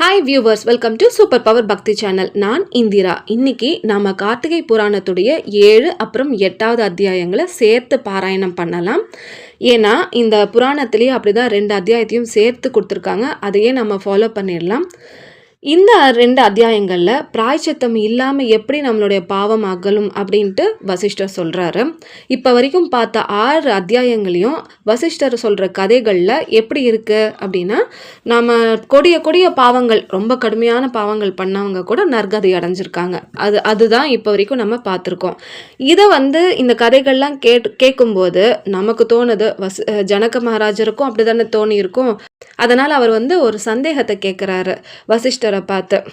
Hi viewers welcome to super power Bhakti channel நான் இந்திரா. இன்னைக்கு நாம் கார்த்திகை புராணத்துடைய ஏழு அப்புறம் எட்டாவது அத்தியாயங்களை சேர்த்து பாராயணம் பண்ணலாம். ஏன்னா இந்த புராணத்திலேயே அப்படிதான் ரெண்டு அத்தியாயத்தையும் சேர்த்து கொடுத்துருக்காங்க. அதையே நம்ம ஃபாலோ பண்ணிடலாம். இந்த ரெண்டு அத்தியாயங்களில் பிராய்ச்சித்தம் இல்லாமல் எப்படி நம்மளுடைய பாவம் அகலும் அப்படின்ட்டு வசிஷ்டர் சொல்கிறாரு இப்போ வரைக்கும் பார்த்த ஆறு அத்தியாயங்களையும் வசிஷ்டர் சொல்கிற கதைகளில் எப்படி இருக்குது அப்படின்னா நம்ம கொடிய கொடிய பாவங்கள் ரொம்ப கடுமையான பாவங்கள் பண்ணவங்க கூட நற்கதை அடைஞ்சிருக்காங்க. அது அதுதான் இப்போ வரைக்கும் நம்ம பார்த்துருக்கோம். இதை வந்து இந்த கதைகள்லாம் கேட் கேட்கும்போது நமக்கு தோணுது வஸ் ஜனக மகாராஜருக்கும் அப்படி தானே தோணி இருக்கும் அதனால் அவர் வந்து ஒரு சந்தேகத்தை கேட்குறாரு வசிஷ்டர் பார்த்து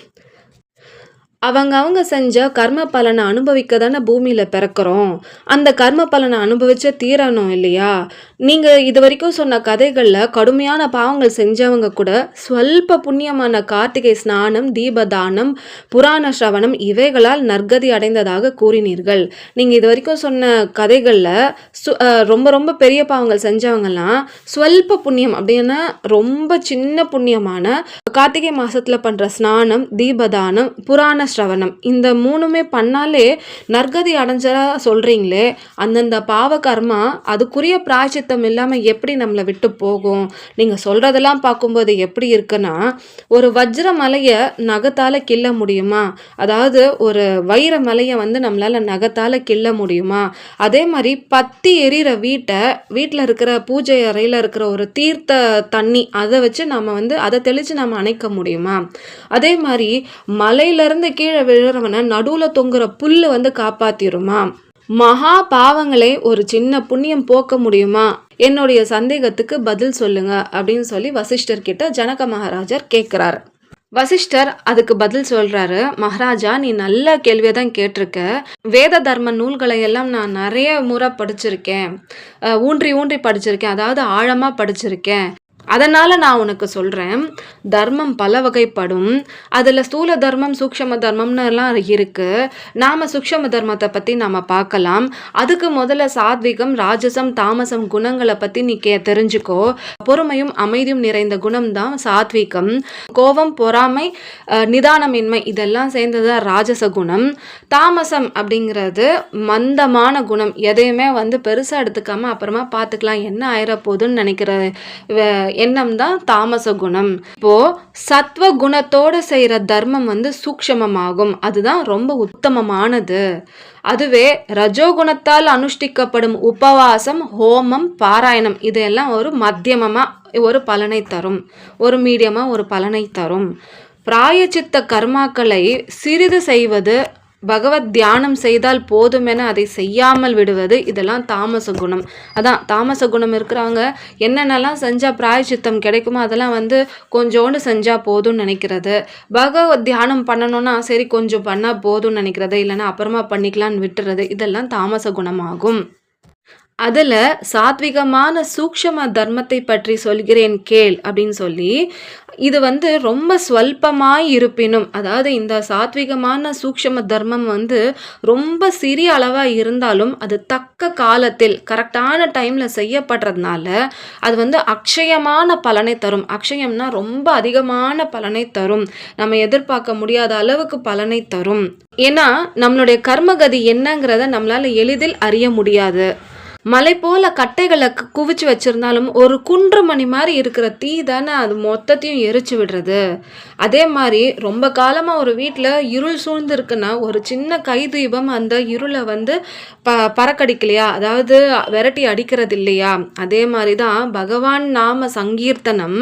அவங்க அவங்க செஞ்ச கர்ம பலனை அனுபவிக்க தானே பூமியில் பிறக்கிறோம்? அந்த கர்ம பலனை அனுபவிச்ச தீரணும் இல்லையா? நீங்கள் இது வரைக்கும் சொன்ன கதைகளில் கடுமையான பாவங்கள் செஞ்சவங்க கூட ஸ்வல்ப புண்ணியமான கார்த்திகை ஸ்நானம் தீபதானம் புராண சிரவணம் இவைகளால் நற்கதி அடைந்ததாக கூறினீர்கள். நீங்கள் இது வரைக்கும் சொன்ன கதைகளில் சு ரொம்ப ரொம்ப பெரிய பாவங்கள் செஞ்சவங்கலாம் ஸ்வல்ப புண்ணியம் அப்படின்னா ரொம்ப சின்ன புண்ணியமான கார்த்திகை மாதத்தில் பண்ணுற ஸ்நானம் தீபதானம் புராண ஸ்ரவணம் இந்த மூணுமே பண்ணாலே நற்கதி அடைஞ்சதா சொல்கிறீங்களே அந்தந்த பாவ கர்மா அதுக்குரிய அர்த்தம் இல்லாமல் எப்படி நம்மளை விட்டு போகும்? நீங்கள் சொல்கிறதெல்லாம் பார்க்கும்போது எப்படி இருக்குன்னா ஒரு வஜ்ர மலையை நகத்தால் கிள்ள முடியுமா? அதாவது ஒரு வைர மலையை வந்து நம்மளால் நகத்தால் கிள்ள முடியுமா? அதே மாதிரி பத்தி எரியிற வீட்டை வீட்டில் இருக்கிற பூஜை அறையில் இருக்கிற ஒரு தீர்த்த தண்ணி அதை வச்சு நம்ம வந்து அதை தெளித்து நம்ம அணைக்க முடியுமா? அதே மாதிரி மலையிலேருந்து கீழே விழுறவனை நடுவில் தொங்குற புல்லு வந்து காப்பாற்றிடுமா மகா பாவங்களை ஒரு சின்ன புண்ணியம் போக்க முடியுமா? என்னுடைய சந்தேகத்துக்கு பதில் சொல்லுங்க அப்படின்னு சொல்லி வசிஷ்டர் கிட்ட ஜனக மகாராஜர் கேட்குறாரு. வசிஷ்டர் அதுக்கு பதில் சொல்றாரு மகாராஜா நீ நல்ல கேள்வியை தான் கேட்டிருக்க. வேத தர்ம நூல்களை எல்லாம் நான் நிறைய முறை படிச்சிருக்கேன். ஊன்றி ஊன்றி படிச்சிருக்கேன். அதாவது ஆழமாக படிச்சிருக்கேன். அதனால் நான் உனக்கு சொல்கிறேன் தர்மம் பல வகைப்படும். அதில் ஸ்தூல தர்மம் சூக்ஷம தர்மம்னு எல்லாம் இருக்குது நாம் சூக்ஷம தர்மத்தை பற்றி நாம் பார்க்கலாம். அதுக்கு முதல்ல சாத்விகம் ராஜசம் தாமசம் குணங்களை பற்றி நீ கே தெரிஞ்சுக்கோ. பொறுமையும் அமைதியும் நிறைந்த குணம் தான் சாத்விகம். கோபம் பொறாமை நிதானமின்மை இதெல்லாம் சேர்ந்தது ராஜச குணம். தாமசம் அப்படிங்கிறது மந்தமான குணம். எதையுமே வந்து பெருசாக எடுத்துக்காமல் அப்புறமா பார்த்துக்கலாம். என்ன ஆயிரப்போகுதுன்னு நினைக்கிற எண்ணம் தான் தாமச குணம் இப்போ சத்வ குணத்தோட செய்யற தர்மம் வந்து சூக்ஷமமாகும். அதுதான் ரொம்ப உத்தமமானது. அதுவே ரஜோகுணத்தால் அனுஷ்டிக்கப்படும் உபவாசம் ஹோமம் பாராயணம் இதெல்லாம் ஒரு மத்தியமமா ஒரு பலனை தரும். ஒரு மீடியமா ஒரு பலனை தரும். பிராயச்சித்த கர்மாக்களை சிறிது செய்வது பகவத் தியானம் செய்தால் போதுமென அதை செய்யாமல் விடுவது இதெல்லாம் தாமச குணம். அதான் தாமச குணம் இருக்கிறவங்க என்னென்னலாம் செஞ்சால் பிராயச்சித்தம் கிடைக்குமோ அதெல்லாம் வந்து கொஞ்சோண்டு செஞ்சால் போதும்னு நினைக்கிறது. பகவத் தியானம் பண்ணணும்னா சரி கொஞ்சம் பண்ணால் போதும்னு நினைக்கிறது. இல்லைன்னா அப்புறமா பண்ணிக்கலாம்னு விட்டுறது. இதெல்லாம் தாமச குணமாகும். அதில் சாத்விகமான சூக்ஷம தர்மத்தை பற்றி சொல்கிறேன் கேள் அப்படின்னு சொல்லி இது வந்து ரொம்ப ஸ்வல்பமாய் இருப்பினும் அதாவது இந்த சாத்விகமான சூக்ஷம தர்மம் வந்து ரொம்ப சிறிய அளவாக இருந்தாலும் அது தக்க காலத்தில் கரெக்டான டைமில் செய்யப்படுறதுனால அது வந்து அக்ஷயமான பலனை தரும். அக்ஷயம்னா ரொம்ப அதிகமான பலனை தரும். நம்ம எதிர்பார்க்க முடியாத அளவுக்கு பலனை தரும். ஏன்னா நம்மளுடைய கர்மகதி என்னங்கிறத நம்மளால் எளிதில் அறிய முடியாது. மலை போல கட்டைகளை குவிச்சு வச்சிருந்தாலும் ஒரு குன்று மணி மாதிரி இருக்கிற தீ தானே அது மொத்தத்தையும் எரிச்சு விடுறது. அதே மாதிரி ரொம்ப காலமாக ஒரு வீட்டில் இருள் சூழ்ந்துருக்குன்னா ஒரு சின்ன கைதீபம் அந்த இருளை வந்து ப பறக்கடிக்கலையா? அதாவது விரட்டி அடிக்கிறது இல்லையா அதே மாதிரி தான் பகவான் நாம சங்கீர்த்தனம்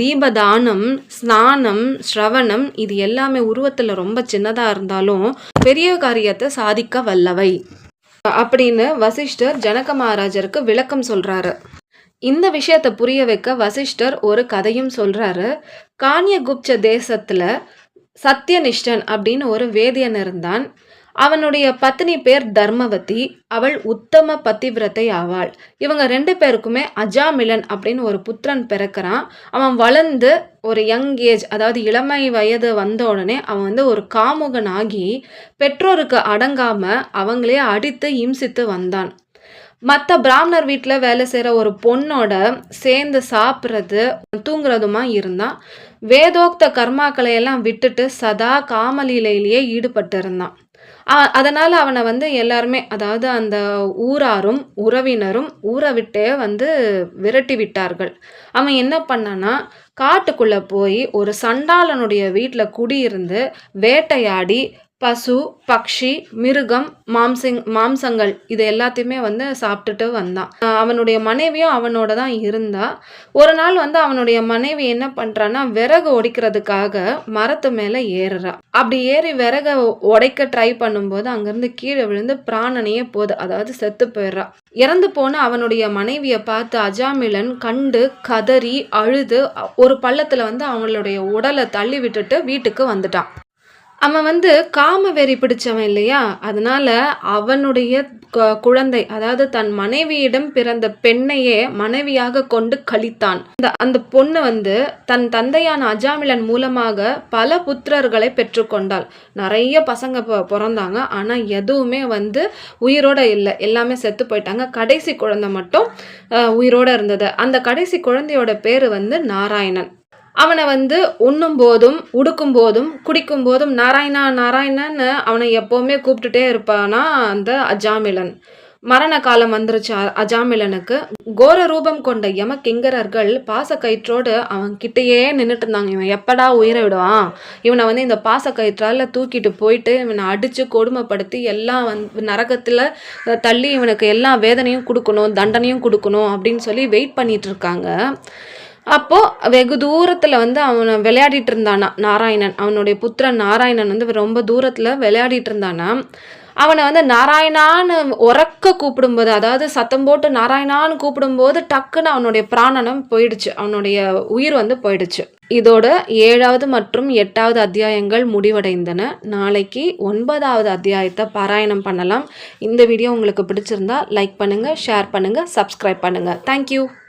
தீபதானம் ஸ்நானம் ஸ்ரவணம் இது எல்லாமே உருவத்தில் ரொம்ப சின்னதாக இருந்தாலும் பெரிய காரியத்தை சாதிக்க வல்லவை. அப்படின்னு வசிஷ்டர் ஜனக மகாராஜருக்கு விளக்கம் சொல்றாரு. இந்த விஷயத்தை புரிய வைக்க வசிஷ்டர் ஒரு கதையும் சொல்றாரு. கான்யகுப்ச தேசத்துல சத்யனிஷ்டன் அப்படின்னு ஒரு வேதியன் இருந்தான். அவனுடைய பத்தினி பேர் தர்மவதி அவள் உத்தம பத்திவிரத்தை ஆவாள். இவங்க ரெண்டு பேருக்குமே அஜாமிலன் அப்படின்னு ஒரு புத்திரன் பிறக்கிறான். அவன் வளர்ந்து ஒரு யங் ஏஜ் அதாவது இளமை வயது வந்த உடனே அவன் வந்து ஒரு காமுகன் ஆகி பெற்றோருக்கு அடங்காம அவங்களே அடித்து இம்சித்து வந்தான். மற்ற பிராமணர் வீட்டில் வேலை செய்கிற ஒரு பொண்ணோட சேர்ந்து சாப்பிட்றது தூங்குறதுமா இருந்தான். வேதோக்த கர்மாக்களையெல்லாம் விட்டுட்டு சதா காமலீலையிலேயே ஈடுபட்டு இருந்தான் அதனால் அவனை வந்து எல்லாருமே அதாவது அந்த ஊராரும் உறவினரும் ஊரை விட்டே வந்து விரட்டி விட்டார்கள். அவன் என்ன பண்ணான்னா காட்டுக்குள்ளே போய் ஒரு சண்டாளனுடைய வீட்டில் குடியிருந்து வேட்டையாடி பசு பக்ஷி மிருகம் மாம்சங் மாம்சங்கள் இது எல்லாத்தையுமே வந்து சாப்பிட்டுட்டு வந்தான். அவனுடைய மனைவியும் அவனோட தான் இருந்தா. ஒரு நாள் வந்து அவனுடைய மனைவி என்ன பண்றான்னா விறகு ஒடிக்கிறதுக்காக மரத்து மேலே ஏறுறா. அப்படி ஏறி விறக உடைக்க ட்ரை பண்ணும்போது அங்கேருந்து கீழே விழுந்து பிராணனையே போகுது அதாவது செத்து போயிடுறா. இறந்து போன அவனுடைய மனைவியை பார்த்து அஜாமிலன் கண்டு கதறி அழுது ஒரு பள்ளத்துல வந்து அவங்களுடைய உடலை தள்ளி விட்டுட்டு வீட்டுக்கு வந்துட்டான். அவன் வந்து காம வெறி பிடிச்சவன் இல்லையா? அதனால அவனுடைய குழந்தை அதாவது தன் மனைவியிடம் பிறந்த பெண்ணையே மனைவியாக கொண்டு கழித்தான். அந்த அந்த பொண்ணு வந்து தன் தந்தையான அஜாமிலன் மூலமாக பல புத்திரர்களை பெற்றுக்கொண்டாள். நிறைய பசங்க பிறந்தாங்க. ஆனால் எதுவுமே வந்து உயிரோட இல்லை. எல்லாமே செத்து போயிட்டாங்க. கடைசி குழந்தை மட்டும் உயிரோட இருந்தது. அந்த கடைசி குழந்தையோட பேர் வந்து நாராயணன். அவனை வந்து உண்ணும் போதும் உடுக்கும் போதும் குடிக்கும் போதும் நாராயணா நாராயணன்னு அவனை எப்போவுமே கூப்பிட்டுட்டே இருப்பானா அந்த அஜாமிலன். மரண காலம் வந்துருச்சு. அ- அஜாமிலனுக்கு கோர ரூபம் கொண்ட யம கிங்கரர்கள் பாசக்கயிற்றோடு அவன் கிட்டேயே நின்றுட்டு இருந்தாங்க. இவன் எப்படா உயிரை விடுவான்? இவனை வந்து இந்த பாச கயிற்றால தூக்கிட்டு போயிட்டு இவனை அடித்து கொடுமைப்படுத்தி எல்லாம் வந்து நரகத்தில் தள்ளி இவனுக்கு எல்லா வேதனையும் கொடுக்கணும் தண்டனையும் கொடுக்கணும் அப்படின்னு சொல்லி வெயிட் பண்ணிட்டு இருக்காங்க. அப்போது வெகு தூரத்தில் வந்து அவனை விளையாடிட்டு இருந்தானா நாராயணன். அவனுடைய புத்திரன் நாராயணன் வந்து ரொம்ப தூரத்தில் விளையாடிட்டு இருந்தானா அவனை வந்து நாராயணான்னு உறக்க கூப்பிடும்போது அதாவது சத்தம் போட்டு நாராயணான்னு கூப்பிடும்போது டக்குன்னு அவனுடைய பிராணனம் போயிடுச்சு. அவனுடைய உயிர் வந்து போயிடுச்சு. இதோட ஏழாவது மற்றும் எட்டாவது அத்தியாயங்கள் முடிவடைந்தன. நாளைக்கு ஒன்பதாவது அத்தியாயத்தை பாராயணம் பண்ணலாம். இந்த வீடியோ உங்களுக்கு பிடிச்சிருந்தா லைக் பண்ணுங்கள் ஷேர் பண்ணுங்கள் சப்ஸ்கிரைப் பண்ணுங்கள் தேங்க்யூ